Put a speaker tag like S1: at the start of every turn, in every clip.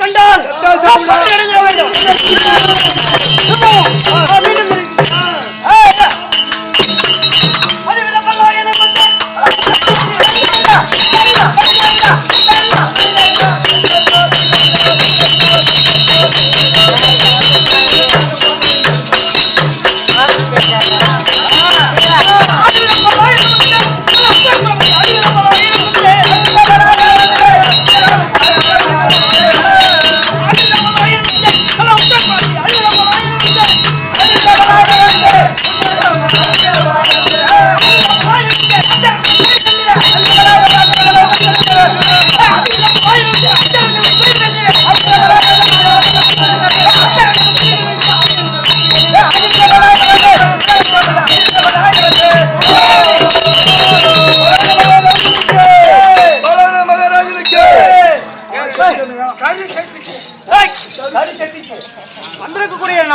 S1: கண்டால்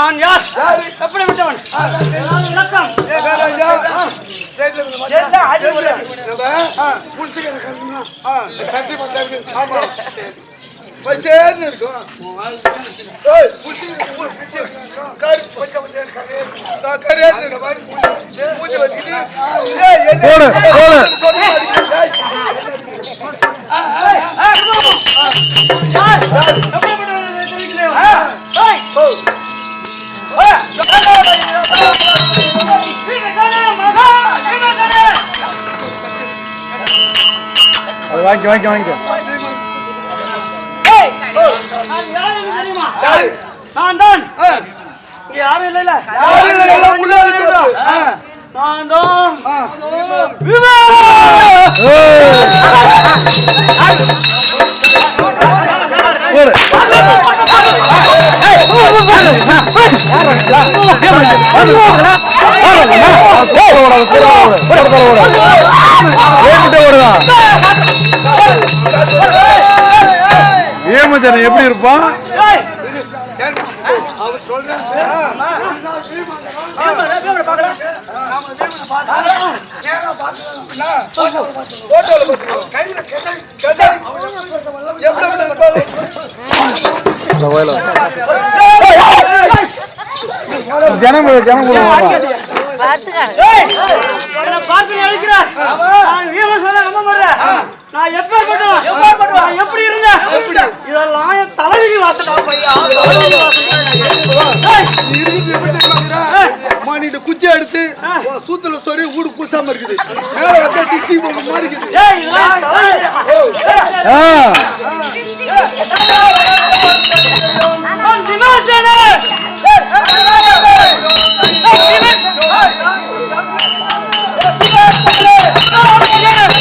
S1: நான் யார்? எப்படி விட்டவன் விளக்கம்.
S2: பசேர்னு இருக்கும். மூஞ்சி வச்சுக்கிட்டு,
S3: அது வாங்கி வாங்கி
S2: யாரு?
S1: நான் தான். யாரும் இல்ல
S2: இல்லை,
S1: நான்.
S3: போடு ஏமச்சனை எப்படி இருப்பான்
S2: போட்டோல எப்படி இருப்பாரு?
S3: ஜனம் ஜனம்
S1: நான் சொல்ல எப்பேற்பட்டவன் நான் எப்படி இருந்தேன் இதெல்லாம் என் தலைவிதி வாசடா பையா தலைவிதி
S2: தெரியுமாங்கடா? அம்மா, நீ இந்த குச்சியை எடுத்து சூத்துல சொறி ஊடு பூசாம இருக்குது மேல வச்சா டிசி போக மாதிரி இருக்குது
S1: நான்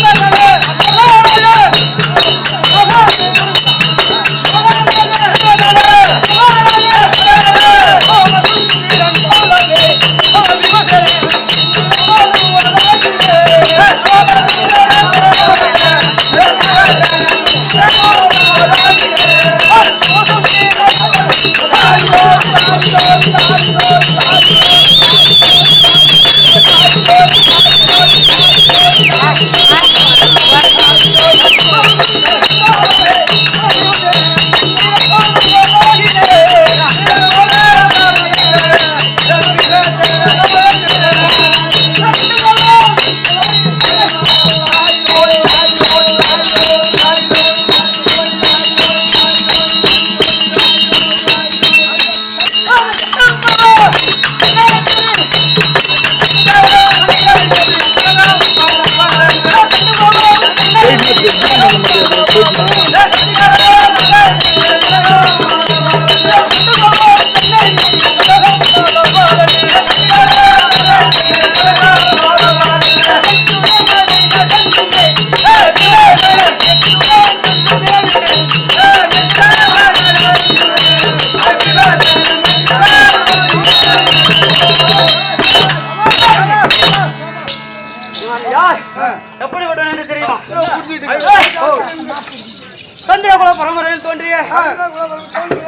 S1: தோன்றிய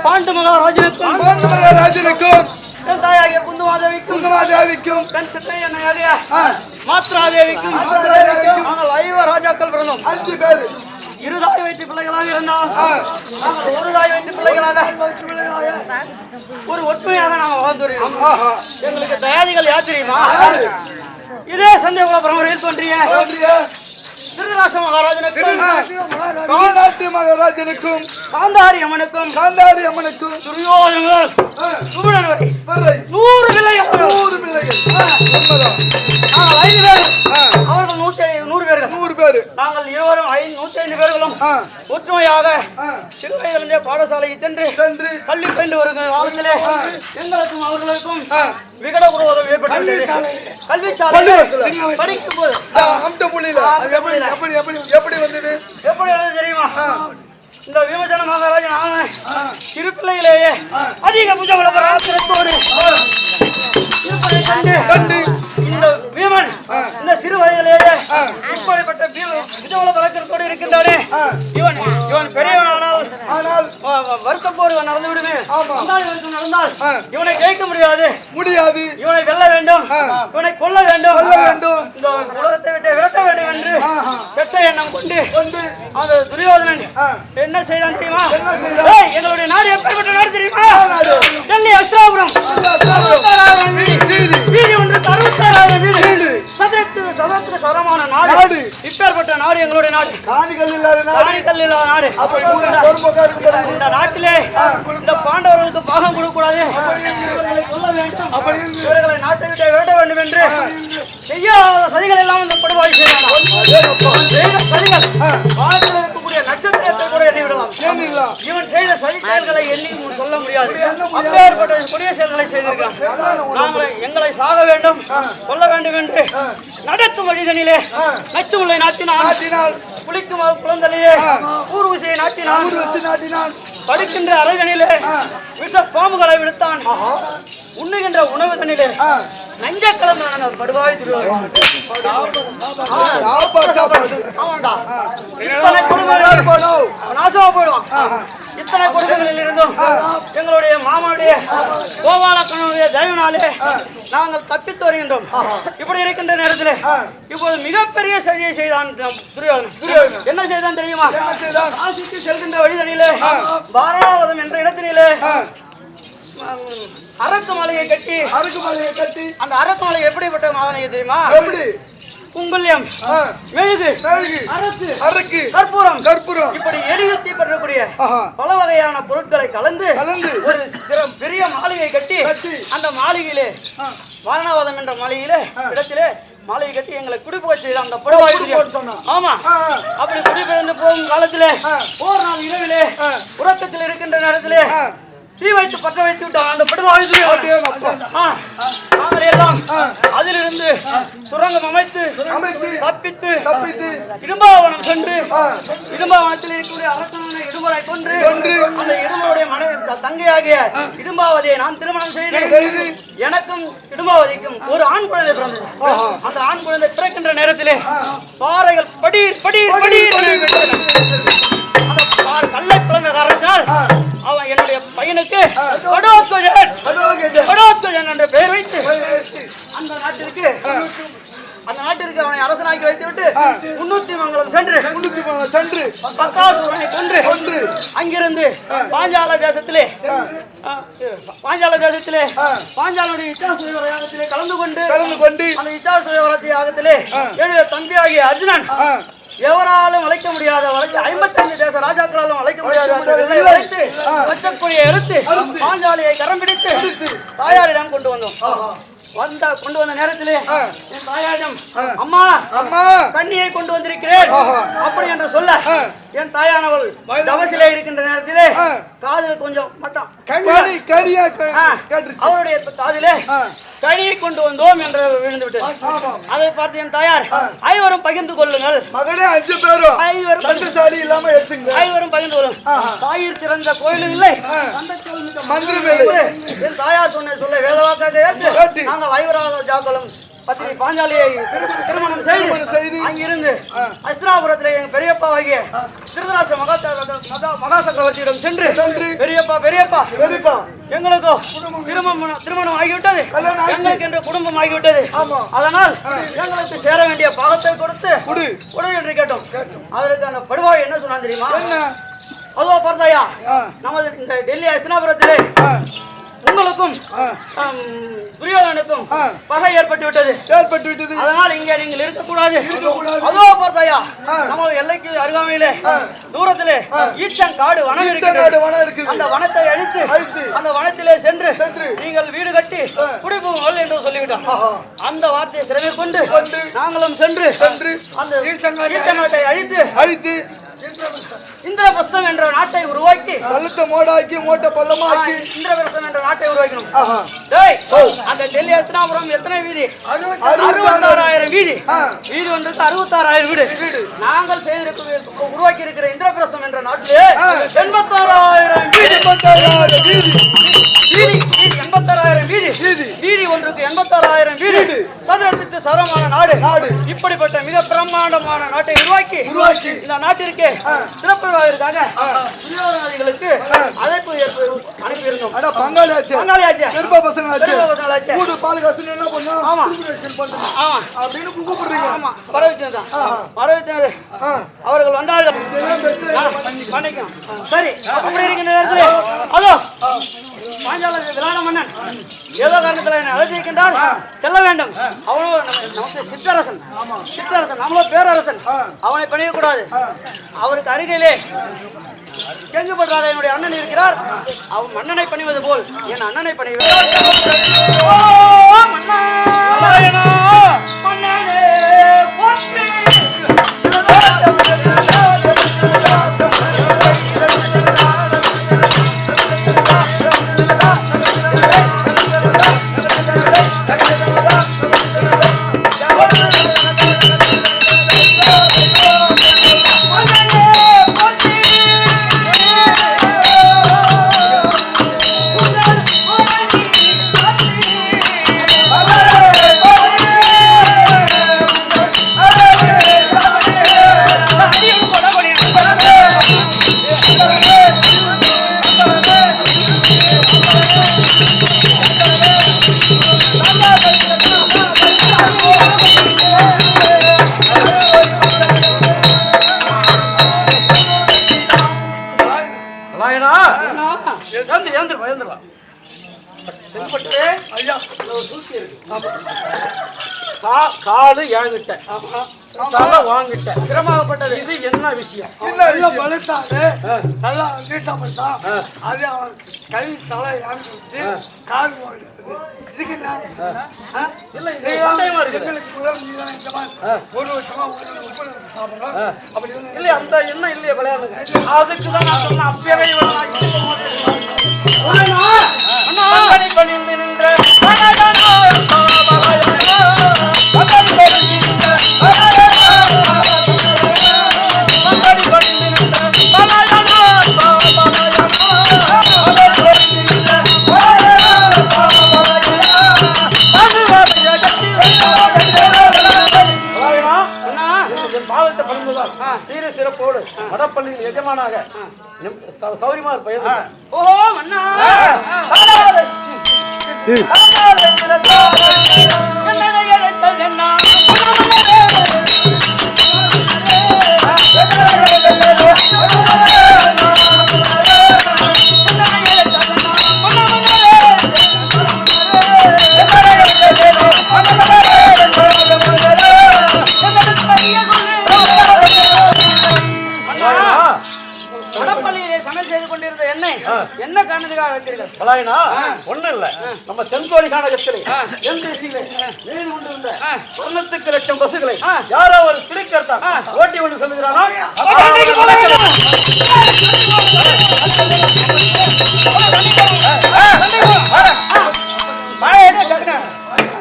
S1: பாண்டு மகாராஜனுக்கும்
S2: பாண்டு மகாராஜனுக்கும்
S1: என் தாயாகிய குந்துமாதேவிக்கும்
S2: குங்குமாதேவிக்கும்
S1: கண் சித்தை என்னையாகிய
S2: ஆ,
S1: மாத்ராதேவிக்கும்
S2: மாத்ராதேவிக்கும்
S1: நாங்கள் ஐவ ராஜாக்கள் பிறந்தோம்.
S2: அஞ்சு பேரு.
S1: இரு தாய் வயிற்று பிள்ளைகளாக இருந்தால் நாங்கள் ஒரு தாய் வயிற்று பிள்ளைகளாக ஒரு ஒற்றுமையாக நாங்கள் வாழ்ந்து வருகிறோம்.
S2: ஆஹா.
S1: எங்களுக்கு தயாரிகள் யார் தெரியுமா? இதே பரம்பரையில் தோன்றிய திருராச மகாராஜனுக்கும்
S2: மகாராஜனுக்கும்
S1: காந்தாரி அம்மனுக்கும்
S2: காந்தாரி அம்மனுக்கும்
S1: துரியோதனங்கள்
S2: ஆ,
S1: சுகுணன் வரை நூறு பிள்ளைகள்
S2: நூறு பிள்ளைகள்
S1: ஐந்து பேர். அவர்கள் ஐ- நூறு பேர்கள்.
S2: பேரு
S1: நாங்கள் இருவரும் நூத்தி ஐந்து பேர்களும் ஒற்றுமையாக
S2: ஆ,
S1: சிறுவயதிலிருந்தே பாடசாலைக்கு சென்று
S2: சென்று
S1: கல்வி பயின்று வருகிற காலத்திலே எங்களுக்கும் அவர்களுக்கும் விகட குரோதம் கல்வி? படிக்கும் போது
S2: புள்ளியில எப்படி எப்படி வந்தது?
S1: எப்படி வந்தது தெரியுமா? இந்த விமர்சன மகாராஜன் ஆன சிறு பிள்ளையிலேயே அதிக கண்டு இந்த வீமன் புஜபல பராக்கிரத்தோடு இருக்கின்றானே இவன் இவன் பெரியவனானால்
S2: ஆனால்
S1: வ- வருத்தம் போர் நடந்து விடுமே நடந்தால். இவனை ஜெயிக்க முடியாது
S2: முடியாது
S1: இவனை வெல்ல வேண்டும் இவனை கொல்ல வேண்டும்
S2: கொல்ல வேண்டும்.
S1: இந்த உலகத்தை விட்டு விரட்ட வேண்டும் என்று. கெட்ட எண்ணம் கொண்டு
S2: கொண்டு
S1: அந்த துரியோதனன். என்ன செய்தான் தெரியுமா
S2: என்ன செய்தான்?
S1: ஏய், எங்களுடைய நாடு எப்படிப்பட்ட நாடு தெரியுமா? டெல்லி அஸ்தாபுரம் வீதி. ஒன்று அறுபத்தாறாயிரம் வீதி.
S2: வீடு.
S1: சதுரத்து சதுரத்துக்கு சரமான நாடு. இப்பேற்பட்ட நாடு எங்களுடைய நாடு.
S2: காணிகள் இல்லாத
S1: காணிக்கல் இல்லாத நாடு. இந்த நாட்டிலே இந்த பாண்டவர்களுக்கு பாகம் கொடுக்கக்கூடாது. கொல்ல வேண்டும். இவர்களை நாட்டை விட்டு வேட்ட வேண்டும் என்று செய்யாத சதிகள் எல்லாம் இந்த படுவாய் செய்யலாம். இருக்கக்கூடிய நட்சத்திரத்தை கூட எண்ணி விடலாம் இவன் செய்த சதி செயல்களை எண்ணி சொல்ல முடியாது. அப்பேற்பட்ட கொடிய செயல்களை செய்திருக்கான் நாங்கள் எங்களை சாக வேண்டும் கொல்ல வேண்டும் என்று நடக்கும் வழிதனிலே நச்சு முல்லை நாட்டினான்.
S2: நாட்டினால்
S1: புளிக்கும் குழந்தையே ஊர்வசியை நாட்டினான்.
S2: ஊர் வச்சு நாட்டினால்
S1: படுக்கின்ற அறைதனிலே விஷ பாம்புகளை விடுத்தான் உண்ணுகின்ற உணவு தண்ணிலே நஞ்ச கலந்து படுவாய் திருவாரூர்.
S2: சாப்பாடு சாப்பாடு.
S1: ஆமாண்டா. இத்தனை குடும்பங்கள் நாசமா போயிடுவான். இத்தனை குடும்பங்களில் இருந்தும் மாமாவுடைய கோபாலக்கனுடைய தயவினாலே நாங்கள் தப்பித்து வருகின்றோம். இப்படி இருக்கின்ற நேரத்தில் இப்போது மிகப்பெரிய சதியை செய்தான் என்ன செய்தான் தெரியுமா? காசிக்கு செல்கின்ற வழிதனிலே பாராவதம் என்ற இடத்திலே அரக்கு மாலையை கட்டி
S2: அருக்கு மலையை கட்டி
S1: அந்த அரக்கு மாலை எப்படிப்பட்ட மாலை தெரியுமா?
S2: எப்படி?
S1: குங்குல்யம் மெழுகு அரசு
S2: அருக்கு
S1: கற்பூரம்
S2: கற்பூரம்
S1: இப்படி எரியுத்தி பெறக்கூடிய. பல வகையான பொருட்களை கலந்து
S2: கலந்து.
S1: ஒரு பெரிய மாளிகை கட்டி. அந்த மாளிகையிலே வாரணாவதம் என்ற மாளிகையிலே இடத்திலே மாளிகை கட்டி எங்களை குடிபோக செய்த அந்த
S2: சொன்னான்.
S1: ஆமா அப்படி குடிபெயர்ந்து போகும் காலத்திலே. போர் நாள் இரவிலே. உறக்கத்தில் இருக்கின்ற நேரத்திலே. தீ வைத்து பற்ற வைத்து விட்டான். அந்த எல்லாம் அதிலிருந்து சுரங்கம் அமைத்து
S2: அமைத்து
S1: தப்பித்து
S2: தப்பித்து
S1: இடும்பாவனம் சென்று இடும்பாவனத்தில் இருக்கக்கூடிய அரசனான இடும்பரை கொன்று
S2: கொன்று.
S1: அந்த இடும்பருடைய மனைவி தங்கையாகிய இடும்பாவதியை நான் திருமணம் செய்து. எனக்கும் இடும்பாவதிக்கும் ஒரு ஆண் குழந்தை பிறந்தது. அந்த ஆண் குழந்தை பிறக்கின்ற நேரத்திலே பாறைகள்
S2: படி, படி,
S1: வெடித்தன. அந்த கல்லை பிளந்த காரணத்தால் அவன் என்னுடைய பையனுக்கு கடோத்கஜன் என்ற பெயர் வைத்து அந்த நாட்டிற்கு அந்த நாட்டிற்கு அவனை அரசனாக்கி வைத்து விட்டு முன்னூத்தி மங்கலம் சென்று
S2: முன்னுக்கு போன சென்று
S1: பக்காசுரனை கொன்று
S2: கொன்று.
S1: அங்கிருந்து பாஞ்சால தேசத்திலே பாஞ்சால தேசத்திலே பாஞ்சாலுடைய இச்சாசுர யாகத்திலே கலந்து கொண்டு
S2: கலந்து கொண்டு
S1: அந்த இச்சாசுர யாகத்திலே தம்பியாகிய அர்ஜுனன் எவராலும் வளைக்க முடியாத வளைக்க ஐம்பத்தைந்து தேச ராஜாக்களாலும் வளைக்க முடியாத வச்சக்கூடிய எடுத்து பாஞ்சாலியை கரம் பிடித்து தாயாரிடம் கொண்டு வந்தோம். வந்த கொண்டு வந்த நேரத்திலே என் தாயாரிடம் அம்மா
S2: அம்மா.
S1: கண்ணியை கொண்டு வந்திருக்கிறேன். அப்படி என்று சொல்ல என் தாயானவள் தவசிலே இருக்கின்ற நேரத்திலே காதில் கொஞ்சம் மட்டம் அவருடைய காதிலே கனியை கொண்டு வந்தோம் என்று விழுந்து அதை பார்த்து என் தாயார் ஐவரும் பகிர்ந்து கொள்ளுங்கள்.
S2: மகனே அஞ்சு பேரும்.
S1: ஐவரும்
S2: சண்டசாலி இல்லாம எடுத்துங்க.
S1: ஐவரும் பகிர்ந்து கொள்ளும். தாயிர் சிறந்த கோயிலும் இல்லை.
S2: மந்திரம்.
S1: என் தாயார் சொன்ன சொல்ல வேதவாக்காக ஏற்று. நாங்கள் ஐவராக ஜாக்களும் பத்தினி பாஞ்சாலியை திருமணம் செய்து அங்கிருந்து அஸ்தினாபுரத்திலே எங்க பெரியப்பாவாகிய திருதராச மகா சக்கரவர்த்தியிடம் சென்று பெரியப்பா பெரியப்பா
S2: சரிப்பா
S1: எங்களுக்கோ திருமணம் திருமணம் ஆகிவிட்டது. எங்களுக்கு என்று குடும்பம் ஆகிவிட்டது. அதனால் எங்களுக்கு சேர வேண்டிய பாகத்தை கொடுத்து
S2: குடு.
S1: கொடு என்று கேட்டோம். அதற்கு அந்த படுவாய் என்ன சொன்னான் தெரியுமா?
S2: என்ன?
S1: அதோ பார்த்தாயா
S2: ஆ.
S1: நமது இந்த டெல்லி அஸ்தினாபுரத்திலே உங்களுக்கும் துரியோதனுக்கும். பகை ஏற்பட்டு விட்டது
S2: ஏற்பட்டு விட்டது
S1: அதனால் இங்கே நீங்கள் இருக்கக்கூடாது. அதோ பார்த்தாயா. நம்ம எல்லைக்கு அருகாமையிலே தூரத்திலே ஈச்சங்காடு வனம்
S2: ஈச்சங்காடு
S1: இருக்கிறது
S2: வனம் இருக்குது.
S1: அந்த வனத்தை அழித்து. அந்த வனத்திலே சென்று
S2: சென்று.
S1: நீங்கள் வீடு கட்டி குடிபோங்கள் என்று சொல்லிவிட்டோம் அந்த வார்த்தையை சிறமை கொண்டு. நாங்களும் சென்று
S2: சென்று.
S1: அந்த ஈச்சங்காட்டை அழித்து
S2: அழித்து
S1: இந்திரபஸ்தம் என்ற நாட்டை உருவாக்கி
S2: பள்ளத்தை மோடாக்கி மூட்டை பள்ளமாக்கி.
S1: இந்திரபஸ்தம் என்ற நாட்டை உருவாக்கணும். அந்த டெல்லி அஸ்தினாபுரம் எத்தனை வீதி? அறுபத்தாறாயிரம் வீதி. வீடு ஒன்றுக்கு அறுபத்தாறாயிரம் வீடு. நாங்கள் செய்திருக்க உருவாக்கி இருக்கிற இந்திரபிரஸ்தம் என்ற நாட்டிலே. எண்பத்தாறாயிரம் வீடு.
S2: எண்பத்தாறாயிரம் வீதி.
S1: வீதி வீதி எண்பத்தாறாயிரம் வீதி.
S2: வீதி.
S1: வீதி ஒன்றுக்கு எண்பத்தாறாயிரம் வீடு. சதுரத்துக்கு சரமான நாடு.
S2: நாடு.
S1: இப்படிப்பட்ட மிக பிரம்மாண்டமான நாட்டை உருவாக்கி
S2: உருவாக்கி.
S1: இந்த நாட்டிற்கு சிறப்பு விழாவிற்காக துரியோதனாதிகளுக்கு அழைப்பு அனுப்பியிருந்தோம்.
S2: அட பங்காளி ஆச்சு
S1: பங்காளி ஆச்சு.
S2: பெருப்பா பசங்க ஆச்சு
S1: பெருப்பா பசங்க ஆச்சு.
S2: கூடு பால் காசுன்னு என்ன பண்ணோம்
S1: ஆமா.
S2: Celebration பண்றோம்.
S1: ஆமா.
S2: அப்படின்னு கூப்பிடுறீங்க.
S1: ஆமா. பரவிச்சது பரவிச்சது
S2: ஆ.
S1: அவர்கள் வந்தார்கள். சரி. அப்படி நேரத்தில் பாஞ்சால விளாட மன்னன். ஏதோ காரணத்தில் என்னை அழைத்திருக்கின்றார். செல்ல வேண்டும். அவனோ நமக்கு சிற்றரசன் சிற்றரசன் நம்மளோ பேரரசன். அவனை பணியக்கூடாது. அவருக்கு அருகிலே கெஞ்சுபடுறாத என்னுடைய அண்ணன் இருக்கிறார். அவன் மன்னனை பணிவது போல் என் அண்ணனை பணிவது காலு என்கிட்ட தலை வாங்கிட்ட. கிரமாகப்பட்டது இது என்ன விஷயம்?
S2: விஷயம்?
S4: பழுத்தாரு நல்லா நீட்டப்பட்டான் அது அவன் கை தலை ஆரம்பிச்சு கால் இதுக்கு ஒரு வருஷமா சாப்பிடுறோம். அப்படி
S1: இல்ல அந்த எண்ணம் இல்லையே விளையாடுங்க. அதுக்கு தான் நான் சொன்னேன் அப்பவே சீர சிறப்போடு வடப்பள்ளியின் எஜமானாக எம் ச- சௌரியமா பெயர் ஓ மன்னா வடப்பள்ளியிலே என்ன காரணத்துக்காக வைத்தீர்கள்
S3: கலாயினா ஒண்ணு இல்ல. நம்ம தென்கோடி காணகத்திலே எந்திரிச்சிலே எழுதி கொண்டு இருந்த சொன்னத்துக்கு லட்சம் பஸ்ஸுகளை யாரோ ஒரு பிரிக்கர்த்தா ஓட்டி கொண்டு சொல்லுகிறானா?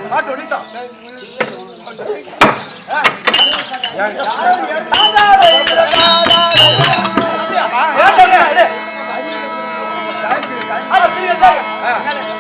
S1: பாட்டு ஒடித்தான் ஏன் 阿德，这个在这，哎，看。